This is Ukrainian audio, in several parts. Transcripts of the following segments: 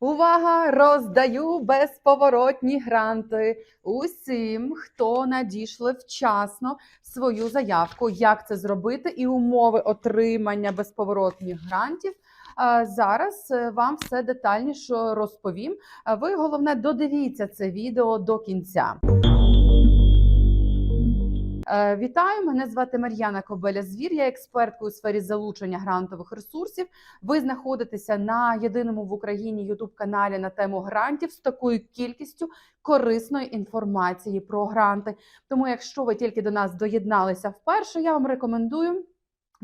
Увага! Роздаю безповоротні гранти усім, хто надійшли вчасно свою заявку. Як це зробити, і умови отримання безповоротних грантів. Зараз е, вам все детальніше розповім. Ви головне додивіться це відео до кінця. Е, Вітаю! Мене звати Мар'яна Кобеля Звір. Я експерткою у сфері залучення грантових ресурсів. Ви знаходитеся на єдиному в Україні ютуб каналі на тему грантів з такою кількістю корисної інформації про гранти. Тому, якщо ви тільки до нас доєдналися вперше, я вам рекомендую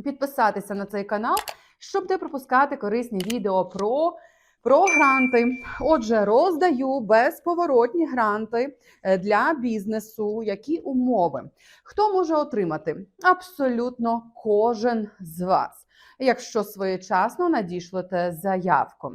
підписатися на цей канал, щоб не пропускати корисні відео про. Про гранти. Отже, роздаю безповоротні гранти е, для бізнесу. Які умови? Хто може отримати? Абсолютно кожен з вас. Якщо своєчасно надішлете заявку,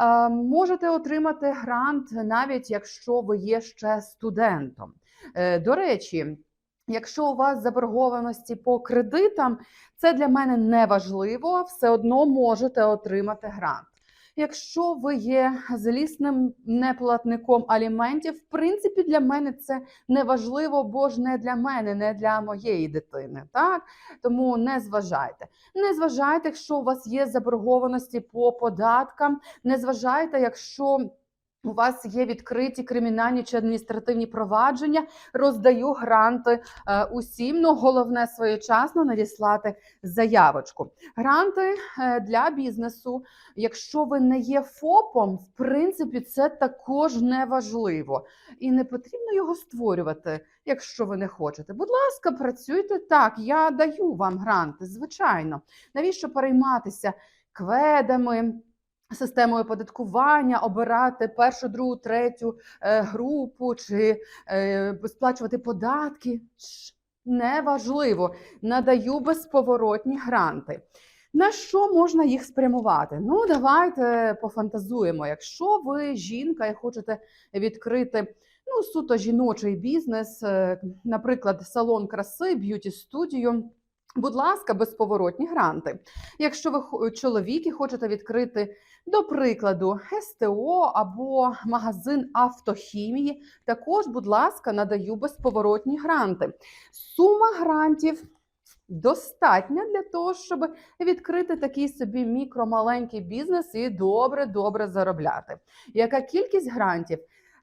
Е, можете отримати грант навіть якщо ви є ще студентом. Е, До речі, якщо у вас заборгованості по кредитам, це для мене не важливо, все одно можете отримати грант. Якщо ви є злісним неплатником аліментів, в принципі, для мене це не важливо, бо ж не для мене, не для моєї дитини. Так тому не зважайте. Не зважайте, якщо у вас є заборгованості по податкам, не зважайте, якщо. У вас є відкриті кримінальні чи адміністративні провадження, роздаю гранти е, усім. Ну головне своєчасно надіслати заявочку. Гранти е, для бізнесу. Якщо ви не є ФОПом, в принципі, це також не важливо. І не потрібно його створювати, якщо ви не хочете. Будь ласка, працюйте так. Я даю вам гранти, звичайно. Навіщо перейматися кведами? Системою оподаткування обирати першу, другу, третю е, групу чи е, сплачувати податки неважливо. Надаю безповоротні гранти. На що можна їх спрямувати? Ну, давайте пофантазуємо. Якщо ви жінка і хочете відкрити ну, суто жіночий бізнес, е, наприклад, салон краси, б'юті студію. Будь ласка, безповоротні гранти. Якщо ви чоловік і хочете відкрити, до прикладу, СТО або магазин автохімії, також, будь ласка, надаю безповоротні гранти. Сума грантів достатня для того, щоб відкрити такий собі мікромаленький бізнес і добре-добре заробляти. Яка кількість грантів?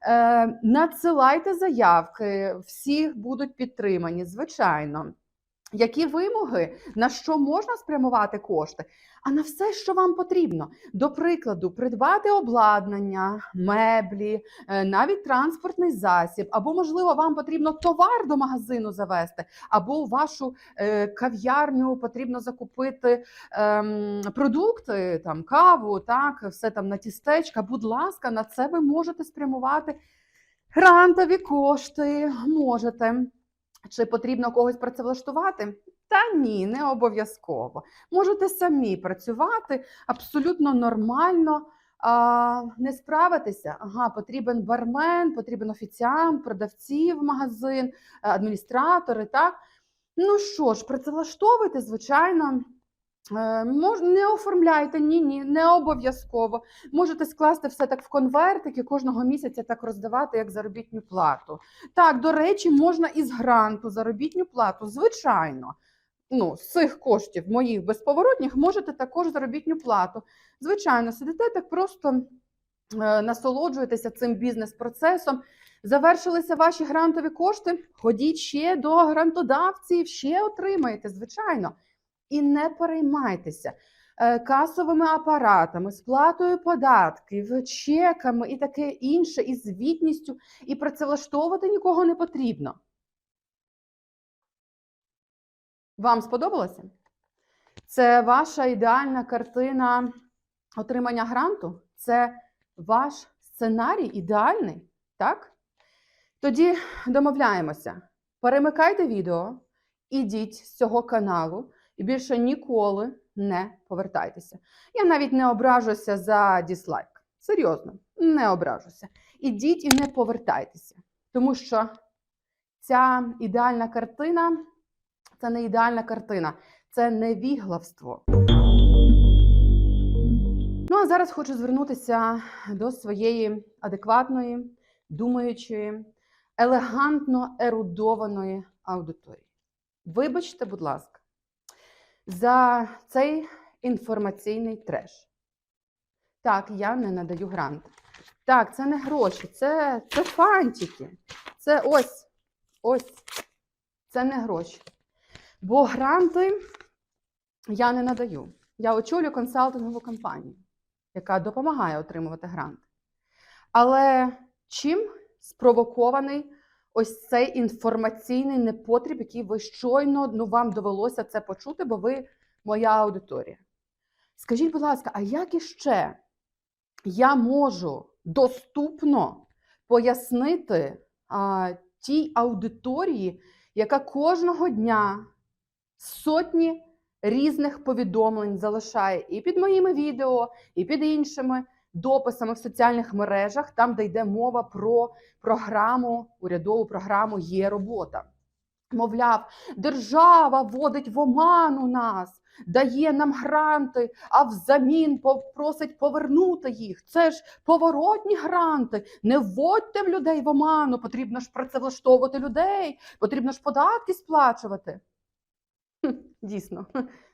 Е, надсилайте заявки, всі будуть підтримані, звичайно. Які вимоги, на що можна спрямувати кошти? А на все, що вам потрібно. До прикладу, придбати обладнання, меблі, е, навіть транспортний засіб, або, можливо, вам потрібно товар до магазину завести, або у вашу е, кав'ярню потрібно закупити ем, продукти, там каву, так, все там на тістечка. Будь ласка, на це ви можете спрямувати грантові кошти. Можете. Чи потрібно когось працевлаштувати? Та ні, не обов'язково. Можете самі працювати абсолютно нормально. А, не справитися. Ага, потрібен бармен, потрібен офіціант, продавці в магазин, е, адміністратори. Так ну що ж, працевлаштовуйте, звичайно. Е, не оформляйте, ні, ні, не обов'язково. Можете скласти все так в конвертик і кожного місяця так роздавати як заробітну плату. Так, до речі, можна із гранту заробітну плату, звичайно. Ну, з цих коштів моїх безповоротніх можете також заробітну плату. Звичайно, сидите так просто е, насолоджуєтеся цим бізнес-процесом. Завершилися ваші грантові кошти. Ходіть ще до грантодавців, ще отримаєте, звичайно. І не переймайтеся е, касовими апаратами, сплатою податків, чеками і таке інше, і звітністю, і працевлаштовувати нікого не потрібно. Вам сподобалося? Це ваша ідеальна картина отримання гранту? Це ваш сценарій ідеальний, так? Тоді домовляємося. Перемикайте відео, ідіть з цього каналу і більше ніколи не повертайтеся. Я навіть не ображуся за дізлайк. Серйозно, не ображуся. Ідіть і не повертайтеся, тому що ця ідеальна картина це не ідеальна картина, це невіглавство. Ну а зараз хочу звернутися до своєї адекватної, думаючої, елегантно ерудованої аудиторії. Вибачте, будь ласка, за цей інформаційний треш. Так, я не надаю гранти. Так, це не гроші, це, це фантики. Це ось, ось. Це не гроші. Бо гранти я не надаю. Я очолюю консалтингову компанію, яка допомагає отримувати гранти. Але чим спровокований ось цей інформаційний непотріб, який ви щойно ну, вам довелося це почути, бо ви моя аудиторія? Скажіть, будь ласка, а як іще я можу доступно пояснити а, тій аудиторії, яка кожного дня сотні різних повідомлень залишає і під моїми відео, і під іншими дописами в соціальних мережах, там, де йде мова про програму, урядову програму є робота. Мовляв, держава вводить в оману нас, дає нам гранти, а взамін просить повернути їх. Це ж поворотні гранти. Не вводьте в людей в оману, потрібно ж працевлаштовувати людей, потрібно ж податки сплачувати. Дійсно,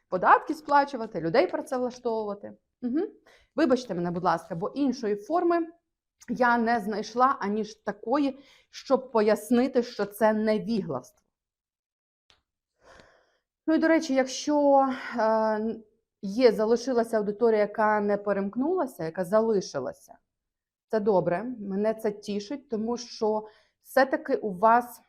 податки сплачувати, людей працевлаштовувати. Угу. Вибачте мене, будь ласка, бо іншої форми я не знайшла аніж такої, щоб пояснити, що це невігластво. Ну і до речі, якщо е, є, залишилася аудиторія, яка не перемкнулася, яка залишилася, це добре, мене це тішить, тому що все-таки у вас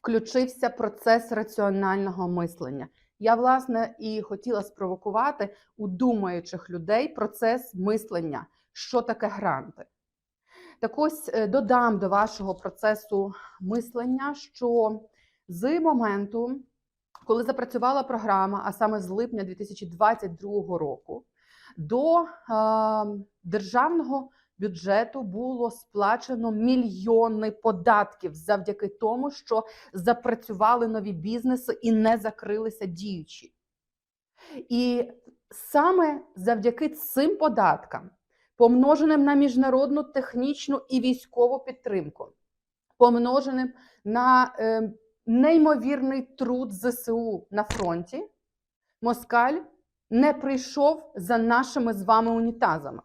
включився процес раціонального мислення. Я, власне, і хотіла спровокувати у думаючих людей процес мислення, що таке гранти. Так ось е, додам до вашого процесу мислення, що з моменту, коли запрацювала програма, а саме з липня 2022 року, до е, державного бюджету було сплачено мільйони податків завдяки тому, що запрацювали нові бізнеси і не закрилися діючі. І саме завдяки цим податкам, помноженим на міжнародну технічну і військову підтримку, помноженим на е, неймовірний труд ЗСУ на фронті, Москаль не прийшов за нашими з вами унітазами.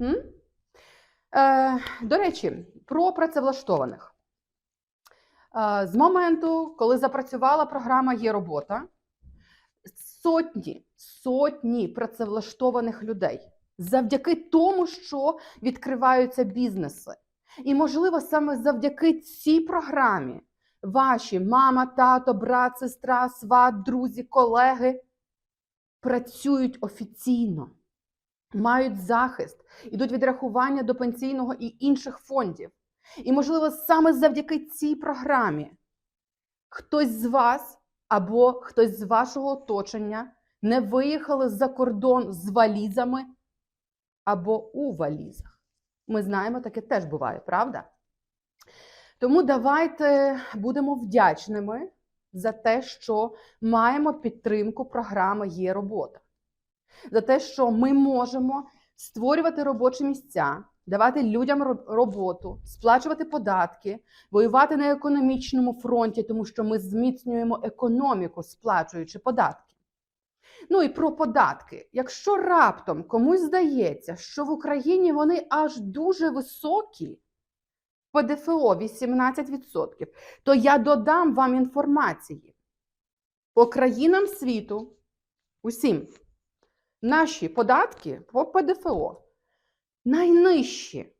Е, До речі, про працевлаштованих. Е, з моменту, коли запрацювала програма Є робота, сотні, сотні працевлаштованих людей завдяки тому, що відкриваються бізнеси. І, можливо, саме завдяки цій програмі ваші мама, тато, брат, сестра, сват, друзі, колеги працюють офіційно мають захист, ідуть відрахування до пенсійного і інших фондів. І, можливо, саме завдяки цій програмі хтось з вас або хтось з вашого оточення не виїхали за кордон з валізами або у валізах. Ми знаємо, таке теж буває, правда? Тому давайте будемо вдячними за те, що маємо підтримку програми Є робота за те, що ми можемо створювати робочі місця, давати людям роботу, сплачувати податки, воювати на економічному фронті, тому що ми зміцнюємо економіку, сплачуючи податки. Ну і про податки. Якщо раптом комусь здається, що в Україні вони аж дуже високі, ПДФО 18%, то я додам вам інформації. По країнам світу, усім наші податки по ПДФО найнижчі.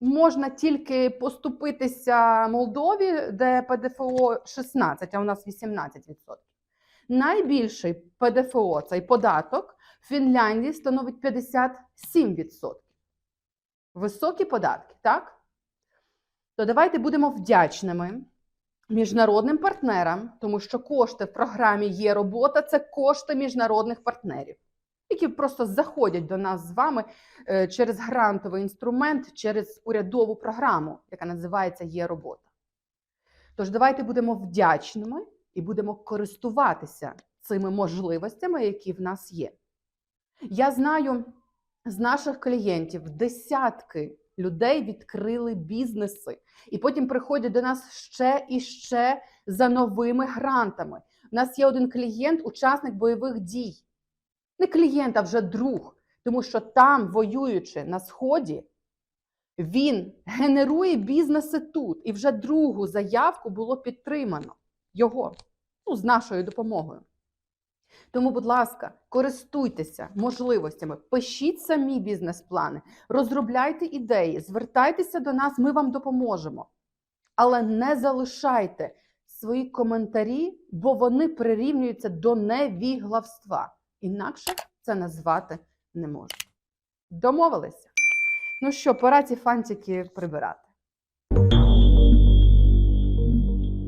Можна тільки поступитися Молдові, де ПДФО 16, а у нас 18%. Найбільший ПДФО, цей податок, в Фінляндії становить 57%. Високі податки, так? То давайте будемо вдячними міжнародним партнерам, тому що кошти в програмі є робота це кошти міжнародних партнерів які просто заходять до нас з вами е, через грантовий інструмент, через урядову програму, яка називається Є робота. Тож, давайте будемо вдячними і будемо користуватися цими можливостями, які в нас є. Я знаю з наших клієнтів десятки людей відкрили бізнеси, і потім приходять до нас ще і ще за новими грантами. У нас є один клієнт, учасник бойових дій. Не клієнт, а вже друг. Тому що там, воюючи на сході, він генерує бізнеси тут. І вже другу заявку було підтримано його ну, з нашою допомогою. Тому, будь ласка, користуйтеся можливостями, пишіть самі бізнес-плани, розробляйте ідеї, звертайтеся до нас, ми вам допоможемо. Але не залишайте свої коментарі, бо вони прирівнюються до невіглавства. Інакше це назвати не можна. Домовилися? Ну що, пора ці фантики прибирати.